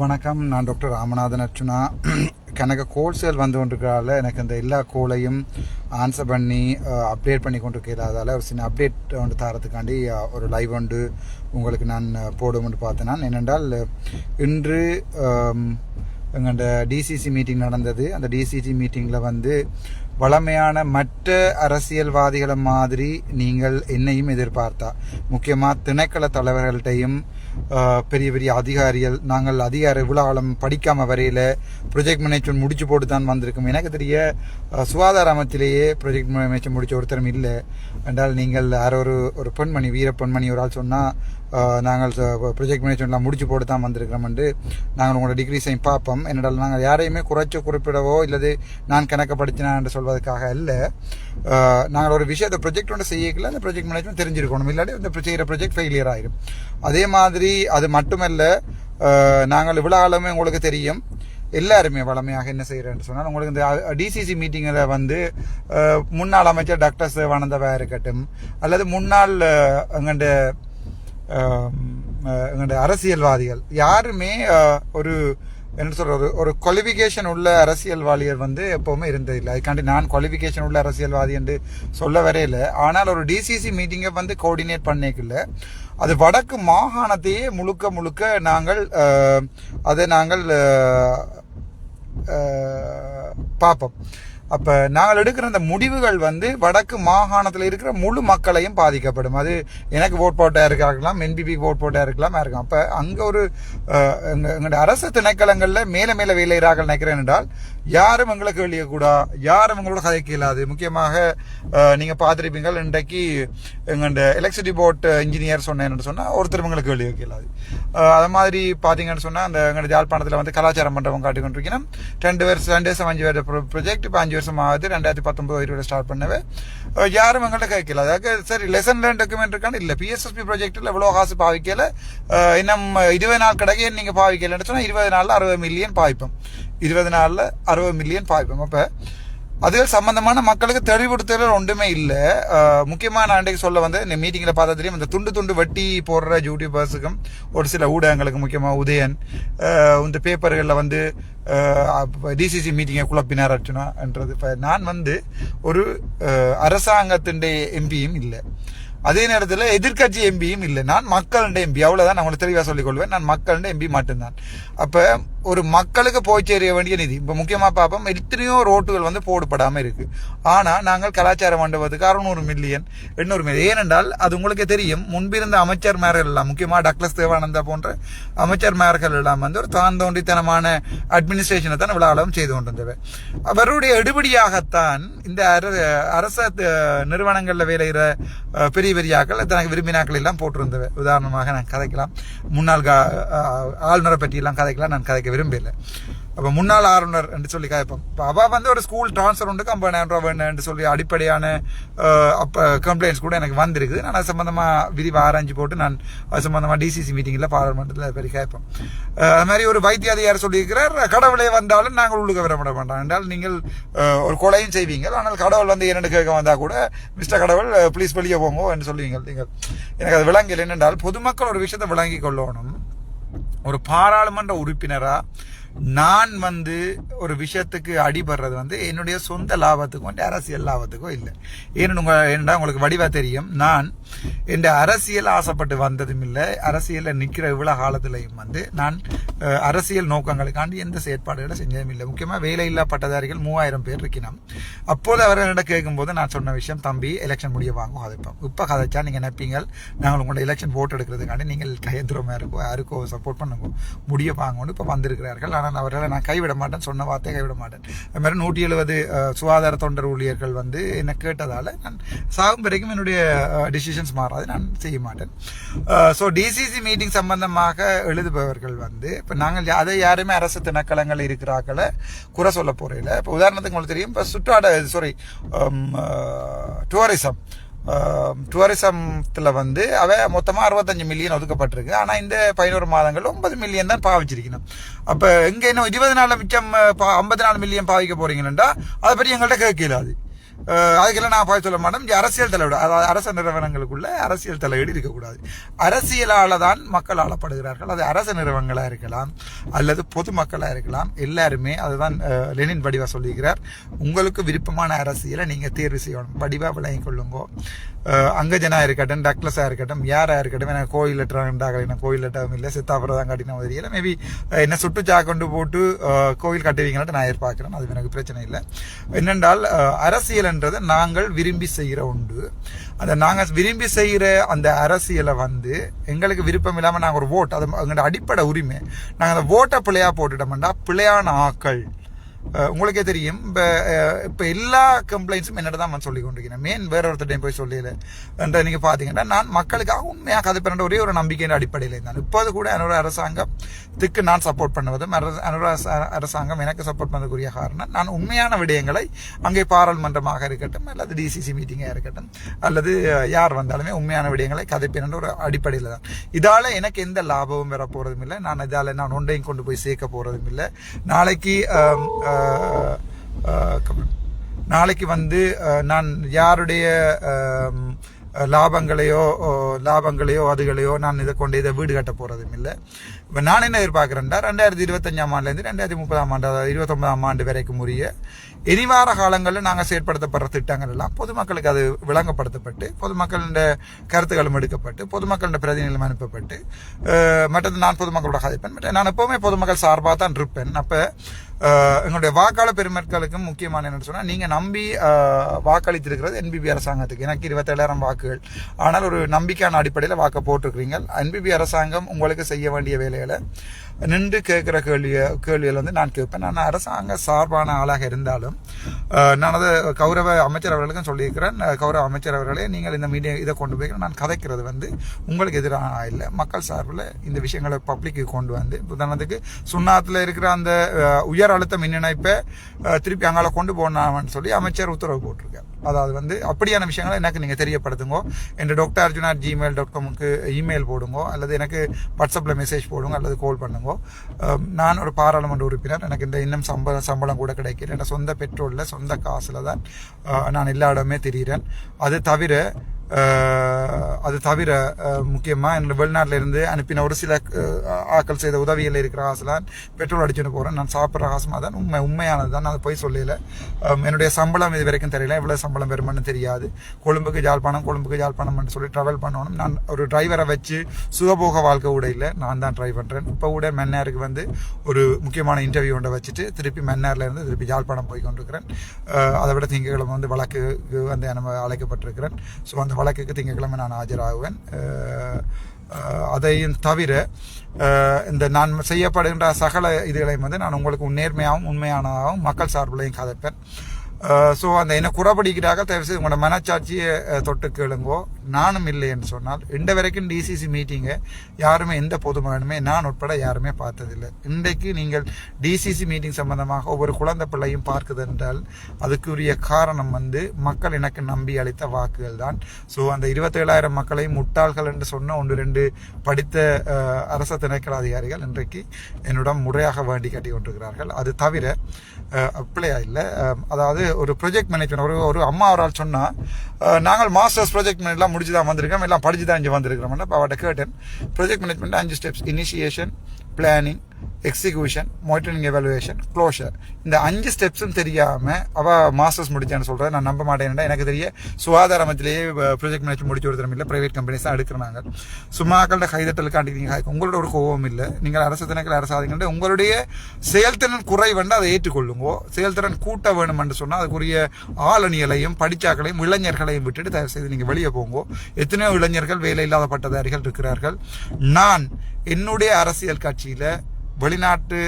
வணக்கம். நான் டாக்டர் ராமநாதன் அர்ச்சுனா எனக்கு கோல்சேல் வந்து கொண்டிருக்கிறதால எனக்கு இந்த எல்லா கோலையும் ஆன்சர் பண்ணி அப்டேட் பண்ணி கொண்டு கொண்டிருக்கிறதால ஒரு சின்ன அப்டேட் ஒன்று தரத்துக்காண்டி ஒரு லைவ் ஒன்று உங்களுக்கு நான் போடுவோம்னு பார்த்தேன். நான் என்னென்றால் இன்று எங்கள்ட டிசிசி மீட்டிங் நடந்தது. அந்த டிசிசி மீட்டிங்கில் வந்து வளமையான மற்ற அரசியல்வாதிகளை மாதிரி நீங்கள் என்னையும் எதிர்பார்த்தா. முக்கியமாக திணைக்கள தலைவர்கள்ட்டையும் பெரிய பெரிய அதிகாரிகள் நாங்கள் அதிகார விழாவளம் படிக்காம வரையில ப்ரொஜெக்ட் மேனேஜ்மெண்ட் முடிச்சு போட்டு தான் வந்திருக்கோம். எனக்கு தெரிய சுகாதார அமைச்சிலேயே ப்ரொஜெக்ட் மேனேஜ்மெண்ட் முடிச்ச ஒருத்தரும் இல்லை. என்றால் நீங்கள் யாரோ ஒரு ஒரு பெண்மணி வீர பெண்மணி ஒரு ஆள் சொன்னால் நாங்கள் ப்ரொஜெக்ட் மேனேஜ்மெண்ட்லாம் முடிச்சு போட்டு தான் வந்திருக்கிறோம்ண்டு நாங்கள் உங்களோட டிகிரிஸையும் பார்ப்போம். என்னடால் நாங்கள் யாரையுமே குறைச்சி குறிப்பிடவோ இல்லது நான் கணக்கு படிச்சினா என்று சொல்வதற்காக இல்லை நாங்கள் ஒரு விஷயத்தை ப்ரொஜெக்ட் ஒன்று செய்யக்கல அந்த ப்ரொஜெக்ட் மேனேஜ்மெண்ட் தெரிஞ்சிருக்கணும். இல்லாட்டி அந்த செய்கிற ப்ரொஜெக்ட் ஃபெயிலியர் ஆயிடும் அதே மாதிரி அது மட்டுமல்ல நாங்கள் இவ்வளோ காலமே உங்களுக்கு தெரியும். எல்லாருமே வளமையாக என்ன செய்கிறேன்னு சொன்னால் உங்களுக்கு இந்த டிசிசி மீட்டிங்கில் வந்து முன்னாள் அமைச்சர் டாக்டர் சிவானந்தவா இருக்கட்டும் அல்லது முன்னாள் அஹ், எங்களுடைய அரசியல்வாதிகள். யாருமே ஒரு என்ன சொல்றது ஒரு குவாலிஃபிகேஷன் உள்ள அரசியல்வாதிகள் வந்து எப்பவுமே இருந்ததில்லை. அதுக்காண்டி நான் குவாலிஃபிகேஷன் உள்ள அரசியல்வாதி என்று சொல்ல வரையில ஆனால் ஒரு டிசிசி மீட்டிங்கை வந்து கோஆர்டினேட் பண்ணிக்கல அது வடக்கு மாகாணத்தையே முழுக்க முழுக்க நாங்கள் அதை நாங்கள் பார்ப்போம். அப்ப நாங்கள் எடுக்கிற அந்த முடிவுகள் வந்து வடக்கு மாகாணத்தில் இருக்கிற முழு மக்களையும் பாதிக்கப்படும். அது எனக்கு ஓட் போட்டா இருக்கலாம் என்பிபி ஓட் போட்டா இருக்கலாம் இருக்கலாம். அப்ப அங்க ஒரு எங்களுடைய அரசு திணைக்களங்கள்ல மேல மேல வேலையிறார்கள் நினைக்கிறேன் என்றால் யாரும் எங்களை கேள்விய யாரும் எங்களோட கதைக்க கேளாது முக்கியமாக நீங்கள் பார்த்துருப்பீங்கள் பார்த்திருப்பீங்கள் இன்றைக்கு எங்கள்ட எலக்ட்ரிசிட்டி போர்ட் இன்ஜினியர் சொன்னேன்னு சொன்னால் ஒருத்தர் எங்களுக்கு கேள்வி கேளாது அது மாதிரி பார்த்தீங்கன்னு சொன்னால் அந்த எங்களுடைய யாழ்ப்பாணத்தில் வந்து கலாச்சாரம் மண்டபம் காட்டி கொண்டிருக்கணும். ரெண்டு வருஷம் ரெண்டு வருஷம் அஞ்சு வருஷம் ப்ரொஜெக்ட் இப்போ அஞ்சு வருஷம் ஆகுது. ரெண்டாயிரத்தி பத்தொம்பது இருபது ஸ்டார்ட் பண்ணவே. யாரும் எங்கள்கிட்ட கேட்கல அதாவது சரி லெசன் லேர்ன் டாக்குமெண்ட் இருக்கான்னு இல்லை. பிஎஸ்எஸ்பி ப்ராஜெக்டில் இவ்வளோ காசு பாவிக்கல. இன்னும் இருபது நாள் கிடைக்க நீங்கள் பாவிக்கலன்னு சொன்னால் இருபது நாளில் அறுபது மில்லியன் பாவிப்போம். இருபது நாளில் அறுபது மில்லியன் பாய்ப்போம். அப்போ அதுகள் சம்பந்தமான மக்களுக்கு தெளிவுபடுத்தல் ஒன்றுமே இல்லை. முக்கியமாக நான் சொல்ல வந்து இந்த மீட்டிங்கில் பார்த்தா தெரியும் இந்த துண்டு துண்டு வட்டி போடுற யூடியூபர்ஸுக்கும் ஒரு சில ஊடகங்களுக்கு முக்கியமாக உதயன் இந்த பேப்பர்களில் வந்து டிசிசி மீட்டிங்கை குழப்பினார் அர்ச்சுனான்றது இப்போ நான் வந்து ஒரு அரசாங்கத்தினுடைய எம்பியும் இல்லை. அதே நேரத்தில் எதிர்க்கட்சி எம்பியும் இல்லை. நான் மக்களுடைய எம்பி அவ்வளோதான் நான் உங்களுக்கு தெளிவாக சொல்லிக் கொள்வேன். நான் மக்களுடைய எம்பி மட்டும்தான் அப்போ ஒரு மக்களுக்கு போய் சேர வேண்டிய நிதி. இப்போ முக்கியமா பார்ப்போம் எத்தனையோ ரோட்டுகள் வந்து போடப்படாம இருக்கு. ஆனா நாங்கள் கலாச்சார மண்டபத்துக்கு அறுநூறு மில்லியன் எண்ணூறு மில்லியன் ஏனென்றால் அது உங்களுக்கு தெரியும் முன்பிருந்த அமைச்சர்மார்கள் எல்லாம் முக்கியமா டக்ளஸ் தேவானந்தா போன்ற அமைச்சர்மார்கள் எல்லாம் வந்து ஒரு தாந்தோண்டித்தனமான அட்மினிஸ்ட்ரேஷனை தான் விழாவளம் செய்து கொண்டிருந்தவை. அவருடைய எடுபடியாகத்தான் இந்த அரச நிறுவனங்களில் வேலைகிற பெரிய பெரிய ஆக்கள் தனக்கு விரும்பினாக்கள் எல்லாம் போட்டிருந்தவை. உதாரணமாக நான் கதைக்கலாம். முன்னாள் கா- ஆளுநரை பற்றியெல்லாம் கதைக்கலாம் நான் கதைக்க விரும்பல. அப்போ முன்னாள் ஆளுநர் என்று சொல்லி கேட்போம் இப்போ அவள் வந்து ஒரு ஸ்கூல் டிரான்ஸ்ஃபர் உண்டு ஐம்பதாயிரம் ரூபாய் என்று சொல்லி அடிப்படையான அப்போ கம்ப்ளைண்ட்ஸ் கூட எனக்கு வந்திருக்குது. நான் அது சம்மந்தமாக விரிவாக ஆராய்ஞ்சு போட்டு நான் அது சம்மந்தமாக டிசிசி மீட்டிங்கில் பாராளுமன்றத்தில் பெரிய கேட்போம் அது மாதிரி ஒரு வைத்திய அதிகாரி சொல்லியிருக்கிறார் கடவுளே வந்தாலும் நாங்கள் உள்ளுக்க விரும்ப மாட்டோம். என்றால் நீங்கள் ஒரு கொலையும் செய்வீங்க ஆனால் கடவுள் வந்து இரண்டு கேட்க வந்தால் கூட மிஸ்டர் கடவுள் ப்ளீஸ் வெளியே போங்க என்று சொல்லுவீங்க நீங்கள் எனக்கு அது விளங்கல். என்னென்றால் பொதுமக்கள் ஒரு விஷயத்தை விளங்கி கொள்ளணும். ஒரு பாராளுமன்ற உறுப்பினரா நான் வந்து ஒரு விஷயத்துக்கு அடிபடுறது வந்து என்னுடைய சொந்த லாபத்துக்கும் என் அரசியல் லாபத்துக்கும் இல்லை. ஏன்னு உங்கள் ஏன்னா உங்களுக்கு வடிவா தெரியும். நான் என் அரசியல் ஆசைப்பட்டு வந்ததும் இல்லை. அரசியலில் நிற்கிற இவ்வளோ காலத்திலையும் வந்து நான் அரசியல் நோக்கங்களுக்காண்டி எந்த செயற்பாடுகளை செஞ்சதும் இல்லை. முக்கியமாக வேலையில்லா பட்டதாரிகள் மூவாயிரம் பேர் இருக்கணும் அப்போது அவர்களிடம் கேட்கும்போது நான் சொன்ன விஷயம் தம்பி எலெக்ஷன் முடிய வாங்க கதைப்போம் இப்போ. கதைச்சா நீங்கள் நினைப்பீங்க நாங்கள் உங்களோட எலெக்ஷன் போட்டு எடுக்கிறதுக்காண்டி நீங்கள் கையந்திரமாக இருக்கோ யாருக்கோ சப்போர்ட் பண்ணுங்க. முடிய வாங்கன்னு இப்போ வந்திருக்கிறார்கள். நான் அவர்களை நான் கைவிட மாட்டேன் சொன்ன வார்த்தையை கைவிட மாட்டேன். அது மாதிரி நூற்றி எழுபது சுகாதார தொண்டர் ஊழியர்கள் வந்து என்னை கேட்டதால் நான் சாகும் வரைக்கும் என்னுடைய டிசிஷன்ஸ் மாறாது நான் செய்ய மாட்டேன். ஸோ டிசிசி மீட்டிங் சம்பந்தமாக எழுதுபவர்கள் வந்து இப்போ நாங்கள் அதை யாருமே அரசு திணைக்களங்கள் இருக்கிறாக்களை குறை சொல்ல போகிறதில்ல இப்போ உதாரணத்துக்கு உங்களுக்கு தெரியும் இப்போ சுற்றாட சாரி டூரிசம் டூரிசத்தில் வந்து அவ மொத்தமாக அறுபத்தஞ்சு மில்லியன் ஒதுக்கப்பட்டிருக்கு. ஆனால் இந்த பதினோரு மாதங்கள் ஒன்பது மில்லியன் தான் பாவிச்சிருக்கணும். அப்போ எங்கே இன்னும் இருபது நாளில் மிச்சம் ஐம்பது நாலு மில்லியன் பாவிக்க போகிறீங்கன்னா அதை பற்றி எங்கள்கிட்ட கேட்கலாது அஹ் அதுக்கெல்லாம் நான் போய் சொல்ல மாட்டேன். அரசியல் தலையீடு அதாவது அரச நிறுவனங்களுக்குள்ள அரசியல் தலையீடு இருக்கக்கூடாது. அரசியலால தான் மக்கள் ஆளப்படுகிறார்கள். அது அரச நிறுவனங்களாக இருக்கலாம் அல்லது பொதுமக்களாக இருக்கலாம். எல்லாருமே அதுதான் லெனின் வடிவா சொல்லியிருக்கிறார். உங்களுக்கு விருப்பமான அரசியலை நீங்கள் தேர்வு செய்யணும். வடிவா விளங்கி கொள்ளுங்கோ. அங்கஜனாக அங்கஜனா இருக்கட்டும் டக்லஸாக இருக்கட்டும் யாராக இருக்கட்டும் எனக்கு கோயில் லெட்டராக என்ன கோயில் லெட்டரும் இல்லை சித்தாபுரதான் கட்டின தெரியல மேபி என்ன சுட்டுச்சா கொண்டு போட்டு கோயில் கட்டுவீங்கன்னு நான் எதிர்பார்க்கிறேன். அது எனக்கு பிரச்சனை இல்லை. என்னென்றால் அரசியலை அரசியல்ன்றது நாங்கள் விரும்பி செய்கிற உண்டு. அந்த நாங்கள் விரும்பி செய்கிற அந்த அரசியலை வந்து எங்களுக்கு விருப்பம் இல்லாமல் நாங்கள் ஒரு ஓட் அது எங்களோட அடிப்படை உரிமை. நாங்கள் அந்த ஓட்டை பிள்ளையாக போட்டுட்டோம்னா பிள்ளையான ஆக்கள். உங்களுக்கே தெரியும். இப்போ இப்போ எல்லா கம்ப்ளைண்ட்ஸும் என்னோட தான் நான் சொல்லி கொண்டிருக்கிறேன். மெயின் வேற ஒருத்தர் போய் சொல்லல. என்ற நீங்கள் பார்த்தீங்கன்னா நான் மக்களுக்காக உண்மையாக கதை பண்ணுற ஒரே ஒரு நம்பிக்கையின் அடிப்படையில் இருந்தான் இப்போது கூட என்னோட அரசாங்கத்துக்கு நான் சப்போர்ட் பண்ணுவதும் அரச- என்னோட அரசாங்கம் எனக்கு சப்போர்ட் பண்ணதுக்குரிய காரணம் நான் உண்மையான விடயங்களை அங்கே பாராளுமன்றமாக இருக்கட்டும் அல்லது டிசிசி மீட்டிங்காக இருக்கட்டும் அல்லது யார் வந்தாலுமே உண்மையான விடயங்களை கதைப்பேன் ஒரு அடிப்படையில் தான் இதால் எனக்கு எந்த லாபமும் வர போகிறதும் இல்லை. நான் இதால் நான் ஒன்றையும் கொண்டு போய் சேர்க்க போகிறதும் இல்லை. நாளைக்கு நாளைக்கு வந்து நான் யாருடைய லாபங்களையோ லாபங்களையோ அதுகளையோ நான் இதை கொண்டு இதை வீடு கட்ட போகிறதும் இல்லை. இப்போ நான் என்ன எதிர்பார்க்குறேன்டா ரெண்டாயிரத்தி இருபத்தஞ்சாம் ஆண்டுலேருந்து ரெண்டாயிரத்தி முப்பதாம் ஆண்டு அதாவது இருபத்தொன்பதாம் ஆண்டு வரைக்கும் உரிய இனிவார காலங்களில் நாங்கள் செயற்படுத்தப்படுற திட்டங்கள் எல்லாம் பொதுமக்களுக்கு அது விளங்கப்படுத்தப்பட்டு பொதுமக்களின் கருத்துக்களும் எடுக்கப்பட்டு பொதுமக்களின் பிரதிநிதிகளும் அனுப்பப்பட்டு மற்றது நான் பொதுமக்களோட கதைப்பேன். மற்ற நான் எப்பவுமே பொதுமக்கள் சார்பாக தான் இருப்பேன். அப்போ எங்களுடைய வாக்காளர் பெருமக்களுக்கும் முக்கியமான என்ன சொன்னால் நீங்கள் நம்பி வாக்களித்திருக்கிறது என்பிபி அரசாங்கத்துக்கு. எனக்கு இருபத்தேழாயிரம் வாக்குகள். ஆனால் ஒரு நம்பிக்கையான அடிப்படையில் வாக்கை போட்டிருக்கிறீங்க என்பிபி அரசாங்கம் உங்களுக்கு செய்ய வேண்டிய வேலைகளை நின்று கேட்குற கேள்விய கேள்விகள் வந்து நான் கேட்பேன். நான் அரசாங்க சார்பான ஆளாக இருந்தாலும் நான் அதை கௌரவ அமைச்சர் அவர்களுக்கும் சொல்லியிருக்கிறேன். கௌரவ அமைச்சர் அவர்களே நீங்கள் இந்த மீடியா இதை கொண்டு போய் நான் கதைக்கிறது வந்து உங்களுக்கு எதிராக இல்லை. மக்கள் சார்பில் இந்த விஷயங்களை பப்ளிக்கு கொண்டு வந்து உதாரணத்துக்கு சுண்ணாத்தில் இருக்கிற அந்த உயர் அழுத்த மின் இணைப்பை திருப்பி அங்கால கொண்டு போனாமன்னு சொல்லி அமைச்சர் உத்தரவு போட்டிருக்கார். அதாவது வந்து அப்படியான விஷயங்களை எனக்கு நீங்கள் தெரியப்படுத்துங்க. என் டாக்டர் அர்ஜுனா ஜிமெயில் டாட் காமுக்கு இமெயில் போடுங்க. அல்லது எனக்கு வாட்ஸ்அப்பில் மெசேஜ் போடுங்க அல்லது கால் பண்ணுங்க. நான் ஒரு பாராளுமன்ற உறுப்பினர். எனக்கு இந்த இன்னும் சம்பளம் சம்பளம் கூட கிடைக்கிறேன் என் சொந்த பெட்ரோலில் சொந்த காசில் தான் நான் எல்லா இடமே தெரிகிறேன் அது தவிர அது தவிர முக்கியமாக இந்த வெளிநாட்டில் இருந்து அனுப்பின ஒரு சில ஆக்கள் செய்த உதவியில் இருக்கிற காசுலாம் பெட்ரோல் அடிச்சுட்டு போகிறேன் நான் சாப்பிட்ற ஆசமாக தான் உண்மை உண்மையானது தான் நான் அதை போய் சொல்லல. என்னுடைய சம்பளம் இது வரைக்கும் தெரியல எவ்வளோ சம்பளம் வருமானு தெரியாது. கொழும்புக்கு ஜாழ்ப்பாணம் கொழும்புக்கு ஜாழ்ப்பாணம்னு சொல்லி ட்ராவல் பண்ணணும். நான் ஒரு டிரைவரை வச்சு சுகபோக வாழ்க்கை கூட இல்லை நான் தான் ட்ரை பண்ணுறேன் இப்போ கூட மென்னாருக்கு வந்து ஒரு முக்கியமான இன்டர்வியூ ஒன்றை வச்சுட்டு திருப்பி மென்னார்ல இருந்து திருப்பி ஜாழ்ப்பாணம் போய் கொண்டிருக்கிறேன். அதை விட திங்கக்கிழமை வந்து வழக்குக்கு வந்து நம்ம அழைக்கப்பட்டிருக்கிறேன். ஸோ அந்த வழக்குக்கு திங்கட்கிழமை நான் ஆஜராகுவேன். அதையும் தவிர இந்த நான் செய்யப்படுகின்ற சகல இதுகளையும் வந்து நான் உங்களுக்கு நேர்மையாகவும் உண்மையானதாகவும் மக்கள் சார்பிலையும் கதைப்பேன் ஸோ அந்த என்ன குறப்படிக்கிறாக தயவு செய்து உங்களோட மனச்சாட்சியை தொட்டு கேளுங்கோ. நானும் இல்லை என்று சொன்னால் இந்த வரைக்கும் டிசிசி மீட்டிங்கை யாருமே எந்த பொதுமகனுமே நான் உட்பட யாருமே பார்த்ததில்லை. இன்றைக்கு நீங்கள் டிசிசி மீட்டிங் சம்பந்தமாக ஒவ்வொரு குழந்தை பிள்ளையும் பார்க்குது என்றால் அதுக்குரிய காரணம் வந்து மக்கள் எனக்கு நம்பி அளித்த வாக்குகள் தான். ஸோ அந்த இருபத்தேழாயிரம் மக்களையும் முட்டாள்கள் என்று சொன்ன ஒன்று ரெண்டு படித்த அரச திணைக்கள அதிகாரிகள் இன்றைக்கு என்னிடம் முறையாக வேண்டி கட்டி கொண்டிருக்கிறார்கள். அது தவிர அஹ், அப்படியா இல்லை. அதாவது ஒரு ப்ரொஜெக்ட் மேனேஜ்மெண்ட் ஒரு ஒரு அம்மா அவரால் சொன்னால் நாங்கள் மாஸ்டர்ஸ் ப்ராஜெக்ட் எல்லாம் முடிச்சு தான் வந்திருக்கோம் எல்லாம் படிச்சு தான் இங்கே வந்திருக்கிறோம். அப்போ அவட்ட கேட்டேன் ப்ராஜெக்ட் மேனேஜ்மெண்ட் அஞ்சு steps initiation planning execution monitoring evaluation closure இந்த அஞ்சு ஸ்டெப்ஸும் தெரியாமல் அவ மாஸ்டர்ஸ் முடிச்சான்னு சொல்கிறேன் நான் நம்ப மாட்டேன்டா எனக்கு தெரிய சுகாதார அமைச்சிலேயே ப்ராஜெக்ட் மேனேஜ் முடிச்சு ஒருத்தரம் இல்லை ப்ரைவேட் கம்பெனிஸ் தான் எடுக்கிறாங்க. சும்மாக்களோட கைதட்டலுக்காண்டி நீங்க உங்களோட ஒரு கோபம் இல்லை. நீங்கள் அரசு தினங்கள் அரசாதிங்க உங்களுடைய செயல்திறன் குறை வந்து அதை ஏற்றுக்கொள்ளுங்கோ. செயல்திறன் கூட்ட வேணுமென்று சொன்னால் அதுக்குரிய ஆளணிகளையும் படிச்சாக்களையும் இளைஞர்களையும் விட்டுட்டு தயவு செய்து நீங்கள் வெளியே போங்கோ. எத்தனையோ இளைஞர்கள் வேலை இல்லாத பட்டதாரிகள் இருக்கிறார்கள். நான் என்னுடைய அரசியல் கட்சியில் வெளிநாட்டு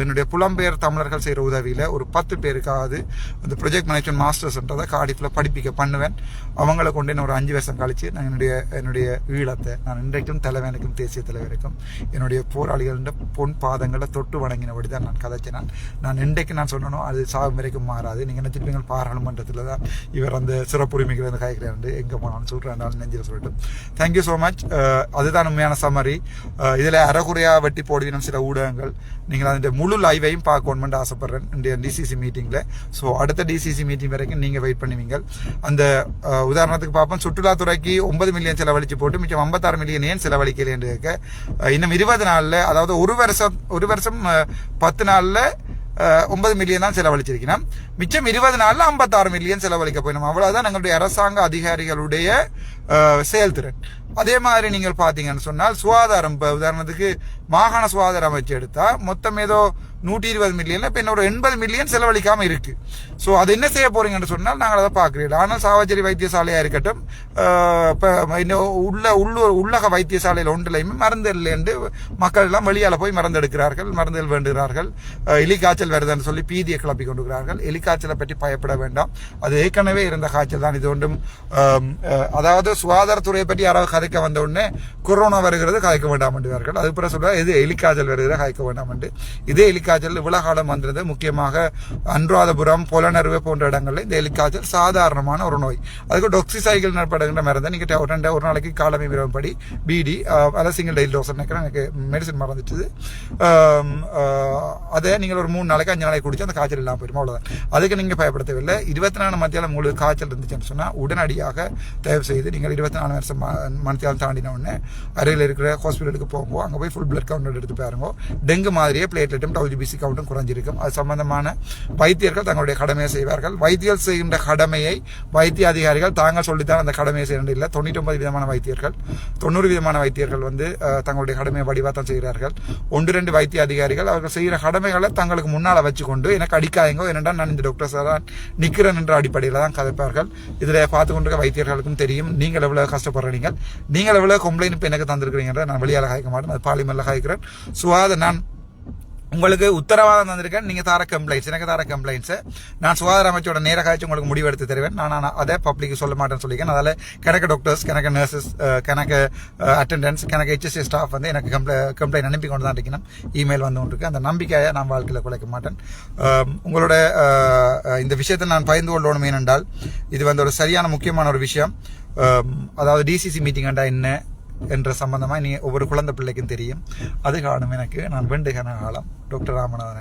என்னுடைய புலம்பெயர் தமிழர்கள் செய்கிற உதவியில் ஒரு பத்து பேருக்காவது அந்த ப்ரொஜெக்ட் மேனேஜ்மெண்ட் மாஸ்டர்ஸ்ன்றதை காடிஃபில் படிப்பிக்க பண்ணுவேன். அவங்கள கொண்டு என்ன ஒரு அஞ்சு வருஷம் கழித்து நான் என்னுடைய என்னுடைய ஈழத்தை நான் இன்றைக்கும் தலைவனுக்கும் தேசிய தலைவருக்கும் என்னுடைய போராளிகளின் பொன் பாதங்களை தொட்டு வணங்கினபடி தான் நான் கதைச்சினான். நான் இன்றைக்கு நான் சொல்லணும் அது சாகும் வரைக்கும் மாறாது. நீங்கள் நினைச்சிருப்பீங்க பாராளுமன்றத்தில் தான் இவர் அந்த சிறப்புரிமைகள் வந்து காய்க்கிறாரு எங்கே போனாலும் சொல்கிறேன் நெஞ்சில் சொல்லிட்டு தேங்க்யூ ஸோ மச் அதுதான் உண்மையான சம்மரி இதில் அறகுறையாக வெட்டி போடுவினும் சில ஊடக ஊடகங்கள். நீங்கள் அந்த முழு லைவையும் பார்க்கணுமென்று ஆசைப்படுறேன். இன்றைய டிசிசி மீட்டிங்கில் ஸோ அடுத்த டிசிசி மீட்டிங் வரைக்கும் நீங்கள் வெயிட் பண்ணுவீங்க. அந்த உதாரணத்துக்கு பார்ப்போம். சுற்றுலாத்துறைக்கு ஒன்பது மில்லியன் செலவழிச்சு போட்டு மிச்சம் ஐம்பத்தாறு மில்லியன் ஏன் செலவழிக்கலைன்னு இருக்க இன்னும் இருபது நாளில் அதாவது ஒரு வருஷம் ஒரு வருஷம் பத்து நாளில் ஒன்பது மில்லியன் தான் செலவழிச்சிருக்கணும். மிச்சம் இருபது நாளில் ஐம்பத்தாறு மில்லியன் செலவழிக்க போயிடும் அவ்வளவுதான் எங்களுடைய அரசாங்க அதிகாரிகளுடைய செயல்திறன். அதே மாதிரி நீங்கள் பார்த்தீங்கன்னு சொன்னால் சுகாதாரம் இப்போ உதாரணத்துக்கு மாகாண சுகாதார அமைச்சு எடுத்தால் மொத்தம் ஏதோ நூற்றி இருபது மில்லியன்ல இப்போ இன்னொரு எண்பது மில்லியன் செலவழிக்காம இருக்கு. ஸோ அது என்ன செய்ய போறீங்கன்னு சொன்னால் நாங்கள் அதை பார்க்கிறோம் ஆனால் சாவச்சேரி வைத்தியசாலையாக இருக்கட்டும் இப்போ இன்னும் உள்ள உள்ளூர் உள்ளக வைத்தியசாலையில் ஒன்றிலையுமே மருந்து இல்லைன்னு மக்கள் எல்லாம் வெளியால் போய் மருந்து எடுக்கிறார்கள் மருந்துகள் வேண்டுகிறார்கள். எலிக்காய்ச்சல் வருதுன்னு சொல்லி பீதியை கிளப்பி கொண்டுகிறார்கள் எலிக்காய்ச்சலை பற்றி பயப்பட வேண்டாம். அது ஏற்கனவே இருந்த காய்ச்சல் தான். இது ஒன்றும் அதாவது சுகாதாரத்துறையை பற்றி யாராவது கதைக்க வந்த உடனே கொரோனா வருகிறது கதைக்க வேண்டாம் என்றார்கள் அது பிறகு சொல்ற இது எலிக்காய்ச்சல் வருகிறது கதைக்க வேண்டாம் என்று. இதே எலிக்காய்ச்சல் இவ்வளவு காலம் வந்தது. முக்கியமாக அனுராதபுரம் புலனறுவை போன்ற இடங்களில் இந்த எலிக்காய்ச்சல் சாதாரணமான ஒரு நோய். அதுக்கு டொக்சிசைகள் எனப்படுகின்ற மருந்து. நீங்கள் டெ- ஒரு நாளைக்கு காலமை விரும்பப்படி பிடி அல்ல சிங்கிள் டெய்லி டோஸ் நினைக்கிறேன் எனக்கு மெடிசன் மறந்துட்டுது. அதே அதை நீங்கள் ஒரு மூணு நாளைக்கு அஞ்சு நாளைக்கு குடிச்சு அந்த காய்ச்சல் இல்லாமல் போயிடும் அவ்வளோதான் அதுக்கு நீங்கள் பயப்படுத்தவில்லை. இருபத்தி நாலு மத்தியாலம் உங்களுக்கு காய்ச்சல் இருந்துச்சுன்னு சொன்னால் உடனடியாக தயவு செய்து நீங்கள் இருபத்தி நாலு வருஷம் மத்தியாலம் தாண்டின உடனே அருகில் இருக்கிற ஹாஸ்பிட்டலுக்கு போகும்போது அங்கே போய் ஃபுல் பிளட் கவுண்ட் எடுத்து பாருங்க. டெங்கு மாதிரியே பிளேட்லெட்டும் டபிள்யூபிசி கவுண்டும் குறைஞ்சிருக்கும். அது சம்பந்தமான வைத்தியர்கள் தங்களுடைய கடமையை செய்வார்கள். வைத்தியர் செய்கின்ற கடமையை வைத்திய அதிகாரிகள் தாங்கள் சொல்லித்தான் அந்த கடமையை செய்ய இல்லை தொண்ணூற்றி விதமான வைத்தியர்கள். தொண்ணூறு விதமான வைத்தியர்கள் வந்து தங்களுடைய கடமையை வடிவாக செய்கிறார்கள். ஒன்று ரெண்டு வைத்திய அதிகாரிகள் அவர்கள் செய்கிற கடமைகளை தங்களுக்கு முன்னால் வச்சுக்கொண்டு எனக்கு அடிக்காதீங்க என்னென்னா நான் இந்த டாக்டர் சார் தான் நிற்கிறேன் என்ற அடிப்படையில் தான் கதைப்பார்கள். இதில் பார்த்து கொண்டிருக்க வைத்தியர்களுக்கும் தெரியும். நீங்கள் எவ்வளோ கஷ்டப்படுறீங்க நீங்கள்? எவ்வளோ கம்ப்ளைண்ட் இப்போ எனக்கு தந்திருக்கிறீங்க நான் வெளியால் காய்க்க மாட்டேன். அது பாலிமரில் காய்க்கிறேன். ஸோ அதை நான் உங்களுக்கு உத்தரவாதம் தந்திருக்கேன். நீங்க தர கம்ப்ளைண்ட்ஸ் எனக்கு தர கம்ப்ளைண்ட்ஸ் நான் சுகாதார அமைச்சோட நேர காய்ச்சி உங்களுக்கு முடிவெடுத்து தருவேன். நான் நான் அதை பப்ளிக் சொல்ல மாட்டேன்னு சொல்லியிருக்கேன். அதில் கணக்கு டாக்டர்ஸ் கணக்கு நர்சஸ் கணக்கு அட்டெண்டன்ஸ் கணக்கு ஹெச்எஸ்சி ஸ்டாஃப் வந்து எனக்கு கம்ப்ளை கம்ப்ளைண்ட் அனுப்பி கொண்டு தான் இருக்கணும். இமெயில் வந்து கொண்டிருக்கு அந்த நம்பிக்கையை நான் வாழ்க்கையில் குலைக்க மாட்டேன். உங்களோட இந்த விஷயத்தை நான் பயந்து கொள்ளணும் ஏனென்றால் இது வந்து ஒரு சரியான முக்கியமான ஒரு விஷயம். அதாவது டிசிசி மீட்டிங் என்ன? என்ற சம்பந்தமாக நீ ஒவ்வொரு குழந்தை பிள்ளைக்கும் தெரியும். அது காணும் எனக்கு. நான் வேண்டுகிற காலம் டாக்டர் ராமநாதன்.